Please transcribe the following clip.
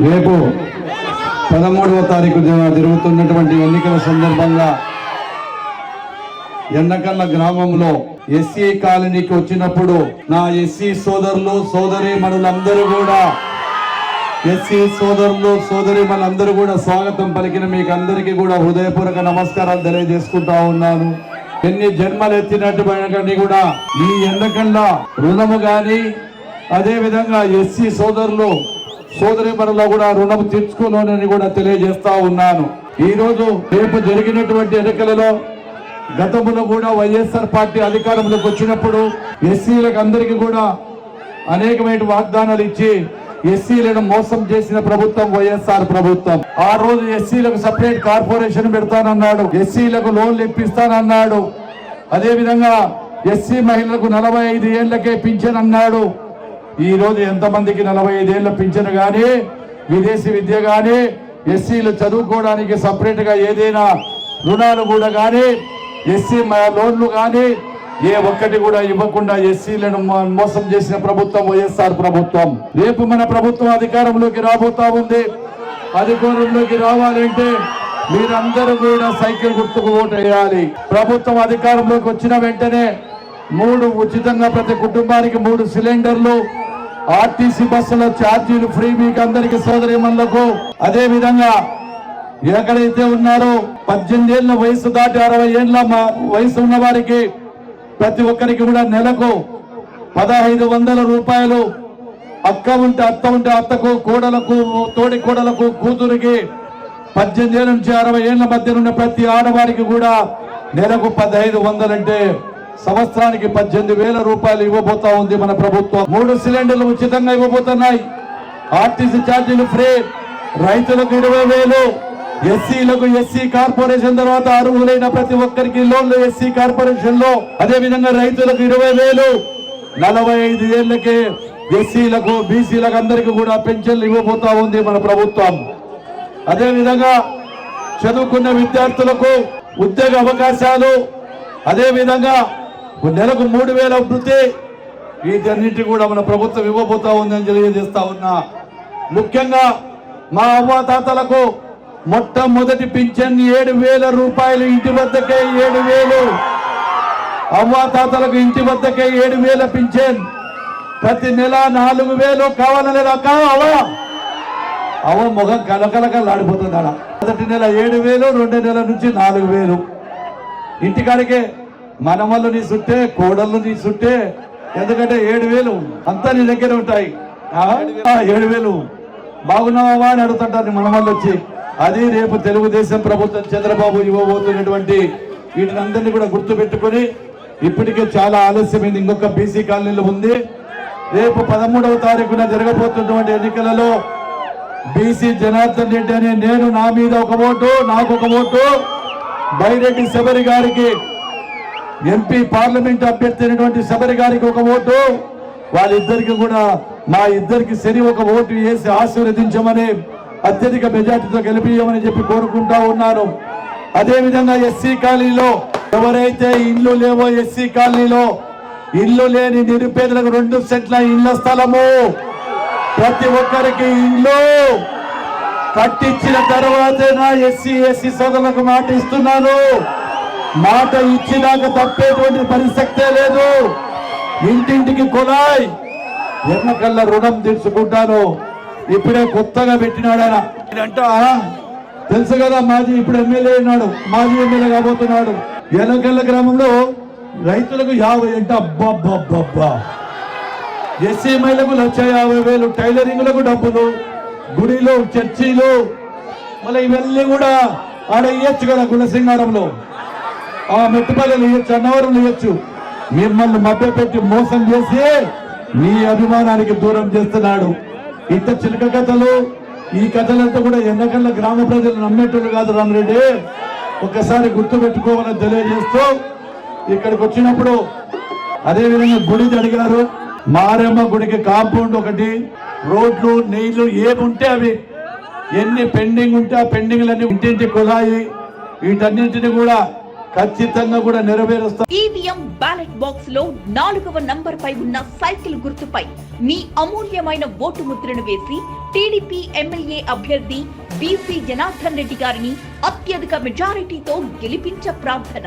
రేపు పదమూడవ తారీఖు జరుగుతున్నటువంటి ఎన్నికల సందర్భంగా ఎండకన్న గ్రామంలో ఎస్సీ కాలనీకి వచ్చినప్పుడు నా ఎస్సీ సోదరులు సోదరి మనులందరూ కూడా ఎస్సీ సోదరులు సోదరి మనందరూ కూడా స్వాగతం పలికిన మీకు అందరికీ కూడా హృదయపూర్వక నమస్కారాలు తెలియజేసుకుంటా ఉన్నాను. ఎన్ని జన్మలు ఎత్తినటువంటి కూడా ఈ ఎండకండ రుణము గాని అదే విధంగా ఎస్సీ సోదరులు సోదరి మనలో కూడా రుణం తీర్చుకోనని కూడా తెలియజేస్తా ఉన్నాను. ఈ రోజు రేపు జరిగినటువంటి ఎన్నికలలో గతంలో కూడా వైఎస్ఆర్ పార్టీ అధికారంలోకి వచ్చినప్పుడు ఎస్సీలకు అందరికీ కూడా అనేకమైన వాగ్దానాలు ఇచ్చి ఎస్సీలను మోసం చేసిన ప్రభుత్వం వైఎస్ఆర్ ప్రభుత్వం. ఆ రోజు ఎస్సీలకు సపరేట్ కార్పొరేషన్ పెడతానన్నాడు. ఎస్సీలకు లోన్లు ఇప్పిస్తానన్నాడు. అదేవిధంగా ఎస్సీ మహిళలకు నలభై ఐదు ఏళ్ళకే పింఛన్ అన్నాడు ఈరోజు ఎంతమందికి నలభై ఐదేళ్ళ పింఛను కానీ విదేశీ విద్య కానీ ఎస్సీలు చదువుకోవడానికి సపరేట్గా ఏదైనా రుణాలు కూడా కానీ ఎస్సీ లోన్లు కానీ ఏ ఒక్కటి కూడా ఇవ్వకుండా ఎస్సీలను మోసం చేసిన ప్రభుత్వం వైఎస్ఆర్ ప్రభుత్వం. రేపు మన ప్రభుత్వం అధికారంలోకి రాబోతా ఉంది. అధికారంలోకి రావాలంటే మీరందరూ కూడా సైకిల్ గుర్తుకు ఓటు వేయాలి ప్రభుత్వం అధికారంలోకి వచ్చిన వెంటనే మూడు ఉచితంగా ప్రతి కుటుంబానికి మూడు సిలిండర్లు ఆర్టీసీ బస్సుల ఛార్జీలు ఫ్రీ మీకు అందరికి సోదరిమణులకు. అదే విధంగా ఎక్కడైతే ఉన్నారో పద్దెనిమిది ఏళ్ళ వయసు దాటి అరవై ఏళ్ళ మా వయసు ఉన్న వారికి ప్రతి ఒక్కరికి కూడా నెలకు పదహైదు వందల రూపాయలు అక్క ఉంటే అత్త ఉంటే అత్తకు కోడలకు తోడి కోడలకు కూతురికి పద్దెనిమిది ఏళ్ళ నుంచి అరవై ఏళ్ళ మధ్య ఉన్న ప్రతి ఆడవారికి కూడా నెలకు పదహైదు వందలంటే సంవత్సరానికి పద్దెనిమిది వేల రూపాయలు ఇవ్వబోతా ఉంది మన ప్రభుత్వం. మూడు సిలిండర్లు ఉచితంగా ఇవ్వబోతున్నాయి. ఆర్టీసీ ఛార్జీలు ఫ్రీ. రైతులకు ఇరవై వేలు. ఎస్సీలకు ఎస్సీ కార్పొరేషన్ తర్వాత అర్హులైన ప్రతి ఒక్కరికి లోన్లు ఎస్సీ కార్పొరేషన్లో అదే విధంగా రైతులకు ఇరవై వేలు. నలభై ఐదు ఏళ్ళకే ఎస్సీలకు బీసీలకు అందరికీ కూడా పెన్షన్లు ఇవ్వబోతా ఉంది మన ప్రభుత్వం. అదే విధంగా చదువుకున్న విద్యార్థులకు ఉద్యోగ అవకాశాలు. అదే విధంగా నెలకు మూడు వేల వృత్తి వీటన్నిటి కూడా మన ప్రభుత్వం ఇవ్వబోతా ఉందని తెలియజేస్తా ఉన్నా. ముఖ్యంగా మా అవ్వాతాతలకు మొట్టమొదటి పింఛన్ ఏడు వేల రూపాయలు ఇంటి వద్దకే ఏడు వేలు. అవ్వాతాతలకు ఇంటి వద్దకే ఏడు వేల పింఛన్. ప్రతి నెల నాలుగు వేలు కావాలని అవా అవ ముఖం కలకలకలాడిపోతుంది అలా మొదటి నెల ఏడు వేలు రెండో నెల నుంచి నాలుగు వేలు. ఇంటికాడికే మనమల్లు నీ చుట్టే కోడళ్ళు నీ చుట్టే. ఎందుకంటే ఏడు వేలు అంతా నీ దగ్గర ఉంటాయి. ఏడు వేలు. బాగున్నావా అని అడుగుతుంటారు మనమల్లు వచ్చి. అది రేపు తెలుగుదేశం ప్రభుత్వం చంద్రబాబు ఇవ్వబోతున్నటువంటి వీటిని అందరినీ కూడా గుర్తు పెట్టుకొని ఇప్పటికే చాలా ఆలస్యమైంది. ఇంకొక బీసీ కాలనీలో ఉంది. రేపు పదమూడవ తారీఖున జరగబోతున్నటువంటి ఎన్నికలలో బీసీ జనార్దన్ రెడ్డి అనే నేను నా మీద ఒక ఓటు నాకు ఒక ఓటు. బైరెడ్డి శబరి గారికి ఎంపీ పార్లమెంట్ అభ్యర్థి అయినటువంటి శబరి గారికి ఒక ఓటు. వాళ్ళిద్దరికి కూడా మా ఇద్దరికి శని ఒక ఓటు వేసి ఆశీర్వదించమని అత్యధిక మెజార్టీతో గెలిపియమని చెప్పి కోరుకుంటా ఉన్నాను. అదేవిధంగా ఎస్సీ కాలనీలో ఎవరైతే ఇల్లు లేవో ఎస్సీ కాలనీలో ఇల్లు లేని నిరుపేదలకు రెండు సెంట్ల ఇళ్ళ స్థలము. ప్రతి ఒక్కరికి ఇల్లు కట్టించిన తర్వాతే నా ఎస్సీ ఎస్సీ సోదరులకు మాట ఇస్తున్నాను. మాట ఇచ్చినాక తప్పేటువంటి పరిశక్తే లేదు. ఇంటింటికి కొలాయ్ ఎన్నకల్లా రుణం తీర్చుకుంటాను. ఇప్పుడే కొత్తగా పెట్టినాడు ఆయన. తెలుసు కదా మాజీ ఇప్పుడు ఎమ్మెల్యే ఉన్నాడు. మాజీ ఎమ్మెల్యే కాబోతున్నాడు. ఎనకల్ల గ్రామంలో రైతులకు యాభై అంటే అబ్బాబ్బాబ్బా ఎస్సీ మహిళలకు లక్ష యాభై వేలు టైలరింగ్లకు డబ్బులు గుడిలో చర్చిలు మళ్ళీ ఇవన్నీ కూడా ఆడ ఇయ్యచ్చు కదా గుణసింగారంలో ఆ మెట్టుపల్లెలు ఇవ్వచ్చు అన్నవరం ఇవ్వచ్చు మిమ్మల్ని మభ్యపెట్టి మోసం చేసి మీ అభిమానానికి దూరం చేస్తున్నాడు. ఇంత చిలక కథలు ఈ కథలంతా కూడా ఎన్నకల్ల గ్రామ ప్రజలు నమ్మేటోళ్ళు కాదు రామరెడ్డి. ఒక్కసారి గుర్తు పెట్టుకోవాలని తెలియజేస్తూ ఇక్కడికి వచ్చినప్పుడు అదే విధంగా గుడి అడిగారు. మారమ్మ గుడికి కాంపౌండ్ ఒకటి రోడ్లు నీళ్ళు ఏమి ఉంటే అవి. ఎన్ని పెండింగ్ ఉంటే ఆ పెండింగ్లన్నీ ఇంటింటి కులాయి వీటన్నింటినీ కూడా ఖచ్చితంగా కూడా నెరవేరుస్తాం ఈవీఎం బ్యాలెట్ బాక్స్లో నాలుగవ నంబర్ పై ఉన్న సైకిల్ గుర్తుపై మీ అమూల్యమైన ఓటు ముద్రను వేసి టీడీపీ ఎమ్మెల్యే అభ్యర్థి బీసీ జనార్దన్ రెడ్డి గారిని అత్యధిక మెజారిటీతో గెలిపించ ప్రార్థన.